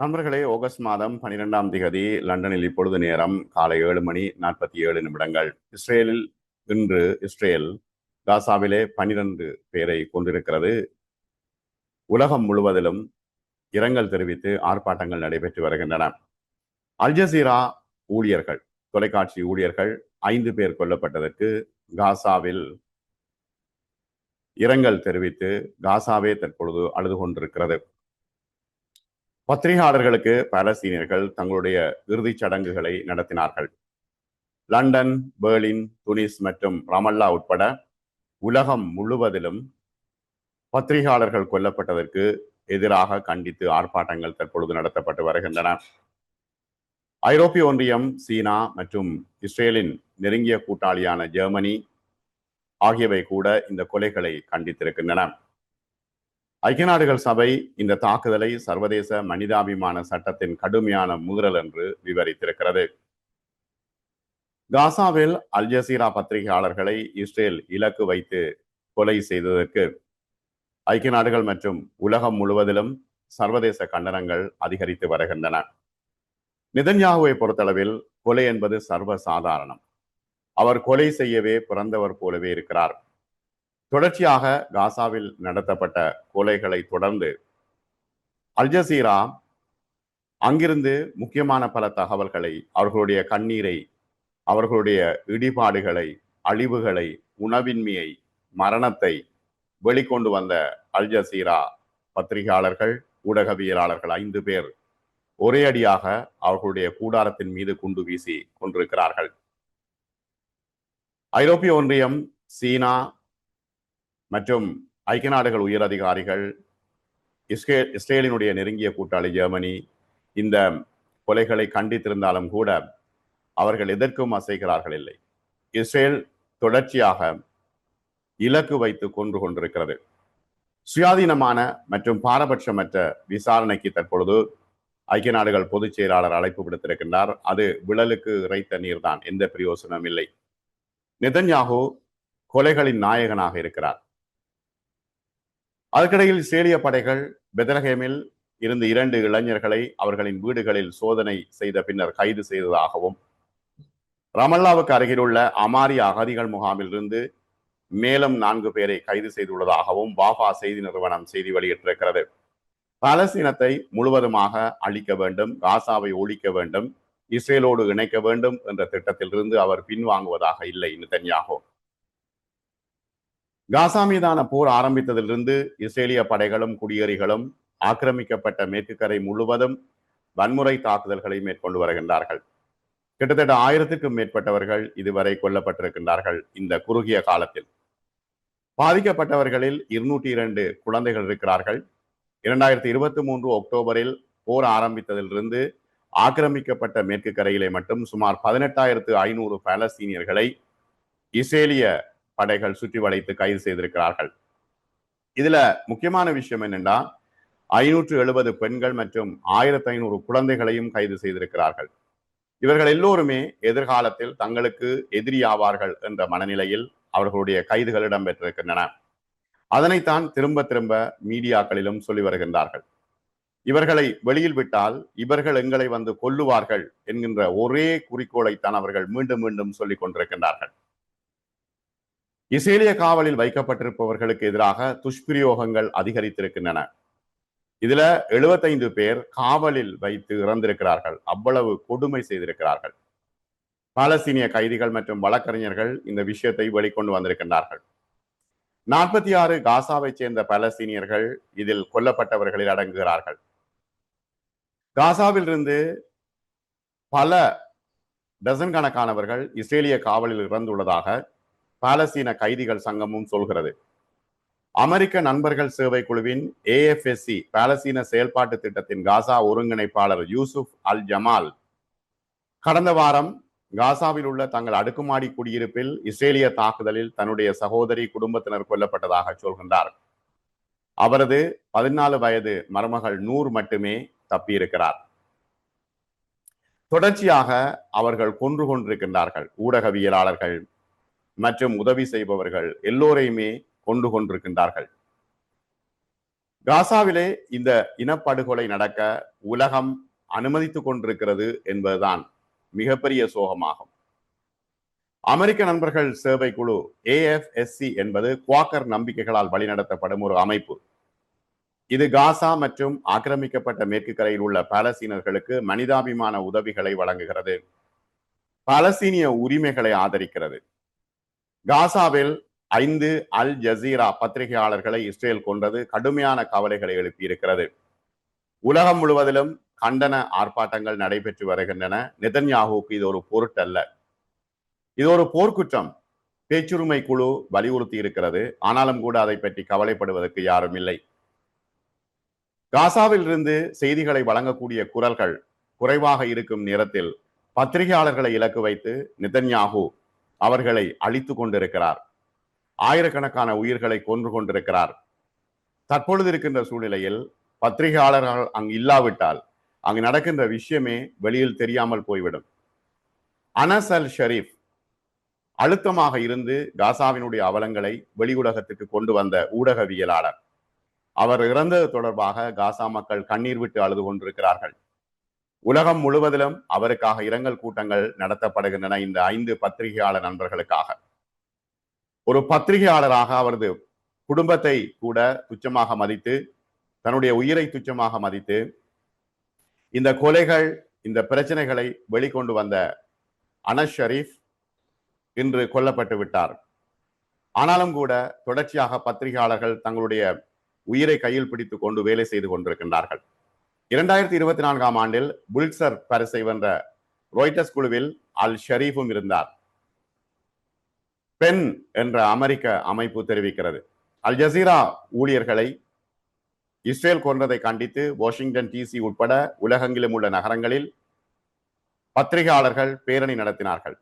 நண்பர்களே ஆகஸ்ட் மாதம் பனிரெண்டாம் திகதி லண்டனில் இப்பொழுது நேரம் காலை ஏழு மணி நாற்பத்தி ஏழு நிமிடங்கள். இஸ்ரேலில் இன்று இஸ்ரேல் காசாவிலே பனிரெண்டு பேரை கொண்டிருக்கிறது உலகம் முழுவதிலும் இரங்கல் தெரிவித்து ஆர்ப்பாட்டங்கள் நடைபெற்று வருகின்றன. அல்ஜசீரா ஊழியர்கள் தொலைக்காட்சி ஊழியர்கள் ஐந்து பேர் கொல்லப்பட்டதற்கு காசாவில் இரங்கல் தெரிவித்து காசாவே தற்பொழுது அழுது கொண்டிருக்கிறது. பத்திரிகையாளர்களுக்கு பாலஸ்தீனியர்கள் தங்களுடைய இறுதிச் சடங்குகளை நடத்தினார்கள். லண்டன் பெர்லின் துனிஸ் மற்றும் ரமல்லா உட்பட உலகம் முழுவதிலும் பத்திரிகையாளர்கள் கொல்லப்பட்டதற்கு எதிராக கண்டித்து ஆர்ப்பாட்டங்கள் தற்பொழுது நடத்தப்பட்டு வருகின்றன. ஐரோப்பிய ஒன்றியம் சீனா மற்றும் இஸ்ரேலின் நெருங்கிய கூட்டாளியான ஜெர்மனி ஆகியவை கூட இந்த கொலைகளை கண்டித்திருக்கின்றன. ஐக்கிய நாடுகள் சபை இந்த தாக்குதலை சர்வதேச மனிதாபிமான சட்டத்தின் கடுமையான முதிரல் என்று விவரித்திருக்கிறது. காசாவில் அல் ஜசீரா பத்திரிகையாளர்களை இஸ்ரேல் இலக்கு வைத்து கொலை செய்ததற்கு ஐக்கிய நாடுகள் மற்றும் உலகம் முழுவதிலும் சர்வதேச கண்டனங்கள் அதிகரித்து வருகின்றன. நிதன்யாகுவை பொறுத்தளவில் கொலை என்பது சர்வ சாதாரணம் அவர் கொலை செய்யவே பிறந்தவர் போலவே இருக்கிறார். தொடர்ச்சியாக காசாவில் நடத்தப்பட்ட கொலைகளை தொடர்ந்து அல் ஜசீரா அங்கிருந்து முக்கியமான பல தகவல்களை அவர்களுடைய கண்ணீரை அவர்களுடைய இடிபாடுகளை அழிவுகளை உணவின்மையை மரணத்தை வெளிக்கொண்டு வந்த அல் ஜசீரா பத்திரிகையாளர்கள் ஊடகவியலாளர்கள் ஐந்து பேர் ஒரே அடியாக அவர்களுடைய கூடாரத்தின் மீது குண்டு வீசி கொண்டிருக்கிறார்கள். ஐரோப்பிய ஒன்றியம் சீனா மற்றும் ஐக்கிய நாடுகள் உயர் அதிகாரிகள் இஸ்ரே இஸ்ரேலினுடைய நெருங்கிய கூட்டாளி ஜெர்மனி இந்த கொலைகளை கண்டித்திருந்தாலும் கூட அவர்கள் எதற்கும் அசைகிறார்கள் இல்லை. இஸ்ரேல் தொடர்ச்சியாக இலக்கு வைத்து கொன்று கொண்டிருக்கிறது. சுயாதீனமான மற்றும் பாரபட்சமற்ற விசாரணைக்கு தற்பொழுது ஐக்கிய நாடுகள் பொதுச் செயலாளர் அழைப்பு விடுத்திருக்கின்றார். அது விழலுக்கு இறைத்த நீர்தான் எந்த பிரயோசனம் இல்லை. நிதன்யாகு கொலைகளின் நாயகனாக இருக்கிறார். அதற்கிடையில் இஸ்ரேலிய படைகள் பெதலகேமில் இருந்து இரண்டு இளைஞர்களை அவர்களின் வீடுகளில் சோதனை செய்த பின்னர் கைது செய்ததாகவும் ரமல்லாவுக்கு அருகிலுள்ள அமாரி அகதிகள் முகாமில் இருந்து மேலும் நான்கு பேரை கைது செய்துள்ளதாகவும் வாஃபா செய்தி நிறுவனம் செய்தி வெளியிட்டிருக்கிறது. பலஸ்தீனத்தை முழுவதுமாக அழிக்க வேண்டும் காசாவை ஒழிக்க வேண்டும் இஸ்ரேலோடு இணைக்க வேண்டும் என்ற திட்டத்திலிருந்து அவர் பின்வாங்குவதாக இல்லை நிதன்யாகோ. காசா மீதான போர் ஆரம்பித்ததிலிருந்து இஸ்ரேலிய படைகளும் குடியேறிகளும் ஆக்கிரமிக்கப்பட்ட மேற்கு கரை முழுவதும் வன்முறை தாக்குதல்களை மேற்கொண்டு வருகின்றார்கள். கிட்டத்தட்ட ஆயிரத்திற்கும் மேற்பட்டவர்கள் இதுவரை கொல்லப்பட்டிருக்கின்றார்கள் இந்த குறுகிய காலத்தில். பாதிக்கப்பட்டவர்களில் இருநூற்றி இரண்டு குழந்தைகள் இருக்கிறார்கள். இரண்டாயிரத்தி இருபத்தி மூன்று அக்டோபரில் போர் ஆரம்பித்ததிலிருந்து ஆக்கிரமிக்கப்பட்ட மேற்கு கரையிலே மட்டும் சுமார் பதினெட்டாயிரத்து ஐநூறு பாலஸ்தீனியர்களை இஸ்ரேலிய படைகள் சுற்றி வளைத்து கைது செய்திருக்கிறார்கள். இதுல முக்கியமான விஷயம் என்னென்னா ஐநூற்று எழுபது பெண்கள் மற்றும் ஆயிரத்தி ஐநூறு குழந்தைகளையும் கைது செய்திருக்கிறார்கள். இவர்கள் எல்லோருமே எதிர்காலத்தில் தங்களுக்கு எதிரி ஆவார்கள் என்ற மனநிலையில் அவர்களுடைய கைதுகள் இடம்பெற்றிருக்கின்றன. அதனைத்தான் திரும்ப திரும்ப மீடியாக்களிலும் சொல்லி வருகின்றார்கள். இவர்களை வெளியில் விட்டால் இவர்கள் எங்களை வந்து கொல்லுவார்கள் என்கின்ற ஒரே குறிக்கோளைத்தான் அவர்கள் மீண்டும் மீண்டும் சொல்லிக் கொண்டிருக்கின்றார்கள். இஸ்ரேலிய காவலில் வைக்கப்பட்டிருப்பவர்களுக்கு எதிராக துஷ்பிரயோகங்கள் அதிகரித்திருக்கின்றன. இதுல எழுபத்தைந்து பேர் காவலில் வைத்து இறந்திருக்கிறார்கள். அவ்வளவு கொடுமை செய்திருக்கிறார்கள். பாலஸ்தீனிய கைதிகள் மற்றும் வழக்கறிஞர்கள் இந்த விஷயத்தை வெளிக்கொண்டு வந்திருக்கின்றார்கள். நாற்பத்தி ஆறு காசாவை சேர்ந்த பாலஸ்தீனியர்கள் இதில் கொல்லப்பட்டவர்களில் அடங்குகிறார்கள். காசாவில் இருந்து பல டசன் கணக்கானவர்கள் இஸ்ரேலிய காவலில் இறந்துள்ளதாக பாலஸ்தீன கைதிகள் சங்கமும் சொல்கிறது. அமெரிக்க நண்பர்கள் சேவை குழுவின் ஏஎஃப்எஸ்சி பாலஸ்தீன செயல்பாட்டு திட்டத்தின் காசா ஒருங்கிணைப்பாளர் யூசுப் அல் ஜமால் கடந்த வாரம் காசாவில் உள்ள தங்கள் அடுக்குமாடி குடியிருப்பில் இஸ்ரேலிய தாக்குதலில் தன்னுடைய சகோதரி குடும்பத்தினர் கொல்லப்பட்டதாக சொல்கின்றார். அவரது பதினாலு வயது மருமகள் நூறு மட்டுமே தப்பியிருக்கிறார். தொடர்ச்சியாக அவர்கள் கொன்று கொண்டிருக்கின்றார்கள். ஊடகவியலாளர்கள் மற்றும் உதவி செய்பவர்கள் எல்லோரையுமே கொண்டு கொண்டிருக்கின்றார்கள். காசாவிலே இந்த இனப்படுகொலை நடக்க உலகம் அனுமதித்துக் கொண்டிருக்கிறது என்பதுதான் மிகப்பெரிய சோகமாகும். அமெரிக்க நண்பர்கள் சேவை குழு ஏஎஃப்எஸ்சி என்பது குவாக்கர் நம்பிக்கைகளால் வழிநடத்தப்படும் ஒரு அமைப்பு. இது காசா மற்றும் ஆக்கிரமிக்கப்பட்ட மேற்கு கரையில் உள்ள பாலஸ்தீனர்களுக்கு மனிதாபிமான உதவிகளை வழங்குகிறது. பாலஸ்தீனிய உரிமைகளை ஆதரிக்கிறது. காசாவில் ஐந்து அல் ஜசீரா பத்திரிகையாளர்களை இஸ்ரேல் கொண்டது கடுமையான கவலைகளை எழுப்பியிருக்கிறது. உலகம் முழுவதிலும் கண்டன ஆர்ப்பாட்டங்கள் நடைபெற்று வருகின்றன. நிதன்யாகுக்கு இது ஒரு பொருட்டல்ல. இது ஒரு போர்க்குற்றம். பேச்சுரிமை குழு வலியுறுத்தி இருக்கிறது. ஆனாலும் கூட அதை பற்றி கவலைப்படுவதற்கு யாரும் இல்லை. காசாவில் இருந்து செய்திகளை வழங்கக்கூடிய குரல்கள் குறைவாக இருக்கும் நேரத்தில் பத்திரிகையாளர்களை இலக்கு வைத்து நிதன்யாகு அவர்களை அழித்து கொண்டிருக்கிறார். ஆயிரக்கணக்கான உயிர்களை கொன்று கொண்டிருக்கிறார். தற்பொழுது இருக்கின்ற சூழ்நிலையில் பத்திரிகையாளர்கள் அங்கு இல்லாவிட்டால் அங்கு நடக்கின்ற விஷயமே வெளியில் தெரியாமல் போய்விடும். அனஸ் அல் ஷரீப் அழுத்தமாக இருந்து காசாவினுடைய அவலங்களை வெளி உலகத்துக்கு கொண்டு வந்த ஊடகவியலாளர். அவர் இறந்தது தொடர்பாக காசா மக்கள் கண்ணீர் விட்டு அழுது கொண்டிருக்கிறார்கள். உலகம் முழுவதிலும் அவருக்காக இரங்கல் கூட்டங்கள் நடத்தப்படுகின்றன இந்த ஐந்து பத்திரிகையாளர் நண்பர்களுக்காக. ஒரு பத்திரிகையாளராக அவரது குடும்பத்தை கூட துச்சமாக மதித்து தன்னுடைய உயிரை துச்சமாக மதித்து இந்த கொலைகள் இந்த பிரச்சனைகளை வெளிக்கொண்டு வந்த அனஸ் ஷரீஃப் இன்று கொல்லப்பட்டு விட்டார். ஆனாலும் கூட தொடர்ச்சியாக பத்திரிகையாளர்கள் தங்களுடைய உயிரை கையில் பிடித்துக் கொண்டு வேலை செய்து கொண்டிருக்கின்றார்கள். இரண்டாயிரத்தி இருபத்தி நான்காம் ஆண்டில் புல்சர் பரிசை வென்ற ரோய்டஸ் குழுவில் அல் ஷரீஃபும் இருந்தார். பென் என்ற அமெரிக்க அமைப்பு தெரிவிக்கிறது. அல் ஜசீரா ஊழியர்களை இஸ்ரேல் கொன்றதை கண்டித்து வாஷிங்டன் டிசி உட்பட உலகெங்கிலும் உள்ள நகரங்களில் பத்திரிகையாளர்கள் பேரணி நடத்தினார்கள்.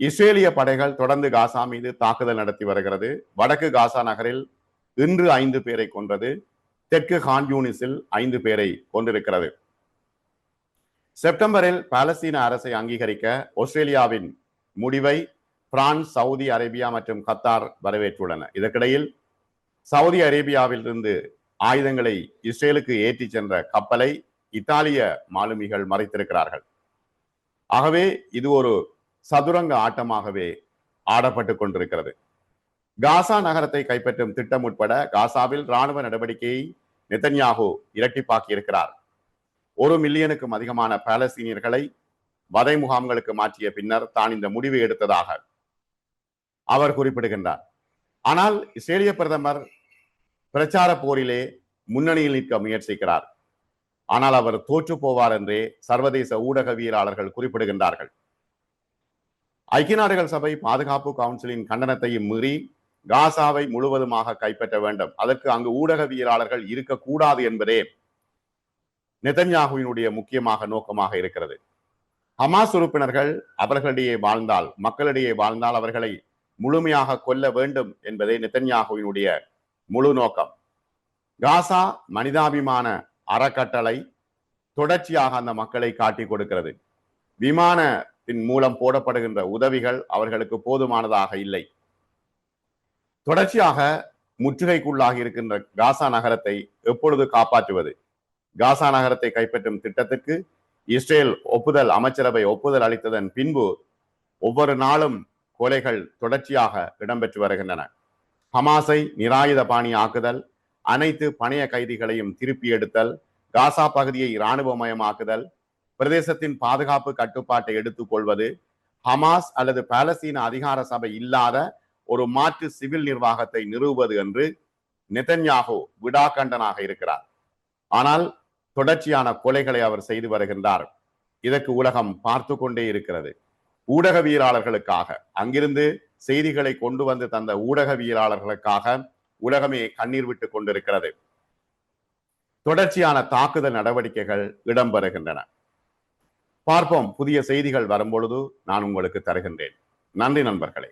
இஸ்ரேலிய படைகள் தொடர்ந்து காசா மீது தாக்குதல் நடத்தி வருகிறது. வடக்கு காசா நகரில் இன்று ஐந்து பேரை கொன்றது. தெற்கு ஹான் யூனிஸில் ஐந்து பேரை கொண்டிருக்கிறது செப்டம்பரில் பாலஸ்தீன அரசை அங்கீகரிக்க ஆஸ்திரேலியாவின் முடிவை பிரான்ஸ் சவுதி அரேபியா மற்றும் கத்தார் வரவேற்றுள்ளன. இதற்கிடையில் சவுதி அரேபியாவில் இருந்து ஆயுதங்களை இஸ்ரேலுக்கு ஏற்றி சென்ற கப்பலை இத்தாலிய மாலுமிகள் மறைத்திருக்கிறார்கள். ஆகவே இது ஒரு சதுரங்க ஆட்டமாகவே ஆடப்பட்டு கொண்டிருக்கிறது. காசா நகரத்தை கைப்பற்றும் திட்டம் உட்பட காசாவில் ராணுவ நடவடிக்கையை நெத்தன்யாகு இரட்டிப்பாக்கி இருக்கிறார் ஒரு மில்லியனுக்கும் அதிகமான பாலஸ்தீனியர்களை வதை முகாம்களுக்கு மாற்றிய பின்னர் தான் இந்த முடிவு எடுத்ததாக அவர் குறிப்பிடுகின்றார். ஆனால் இஸ்ரேலிய பிரதமர் பிரச்சார போரிலே முன்னணியில் நிற்க முயற்சிக்கிறார். ஆனால் அவர் தோற்று போவார் என்றே சர்வதேச ஊடகவியலாளர்கள் குறிப்பிடுகின்றார்கள். ஐக்கிய நாடுகள் சபை பாதுகாப்பு கவுன்சிலின் கண்டனத்தையும் மீறி காசாவை முழுவதுமாக கைப்பற்ற வேண்டும். அதற்கு அங்கு ஊடகவியலாளர்கள் இருக்கக்கூடாது என்பதே நெதன்யாகுவினுடைய முக்கியமாக நோக்கமாக இருக்கிறது. ஹமாஸ் உறுப்பினர்கள் அவர்களிடையே வாழ்ந்தால் மக்களிடையே வாழ்ந்தால் அவர்களை முழுமையாக கொல்ல வேண்டும் என்பதே நிதன்யாகுவினுடைய முழு நோக்கம். காசா மனிதாபிமான அறக்கட்டளை தொடர்ச்சியாக அந்த மக்களை காட்டி கொடுக்கிறது. விமானத்தின் மூலம் போடப்படுகின்ற உதவிகள் அவர்களுக்கு போதுமானதாக இல்லை. தொடர்ச்சியாக முற்றுகைக்குள்ளாகி இருக்கின்ற காசா நகரத்தை எப்பொழுது காப்பாற்றுவது? காசா நகரத்தை கைப்பற்றும் திட்டத்திற்கு இஸ்ரேல் ஒப்புதல் அமைச்சரவை ஒப்புதல் அளித்ததன் பின்பு ஒவ்வொரு நாளும் கொலைகள் தொடர்ச்சியாக இடம்பெற்று வருகின்றன. ஹமாஸை நிராயுத பாணி ஆக்குதல் அனைத்து பணைய கைதிகளையும் திருப்பி எடுத்தல் காசா பகுதியை இராணுவமயமாக்குதல் பிரதேசத்தின் பாதுகாப்பு கட்டுப்பாட்டை எடுத்துக் கொள்வது ஹமாஸ் அல்லது பாலஸ்தீன அதிகார சபை இல்லாத ஒரு மாற்று சிவில் நிர்வாகத்தை நிறுவுவது என்று நெதன்யாகு விடாக்கண்டனாக இருக்கிறார். ஆனால் தொடர்ச்சியான கொலைகளை அவர் செய்து வருகின்றார். இதற்கு உலகம் பார்த்து கொண்டே இருக்கிறது. ஊடகவியலாளர்களுக்காக அங்கிருந்து செய்திகளை கொண்டு வந்து தந்த ஊடகவியலாளர்களுக்காக உலகமே கண்ணீர் விட்டு கொண்டிருக்கிறது. தொடர்ச்சியான தாக்குதல் நடவடிக்கைகள் இடம்பெறுகின்றன. பார்ப்போம் புதிய செய்திகள் வரும்பொழுது நான் உங்களுக்கு தருகின்றேன். நன்றி நண்பர்களே.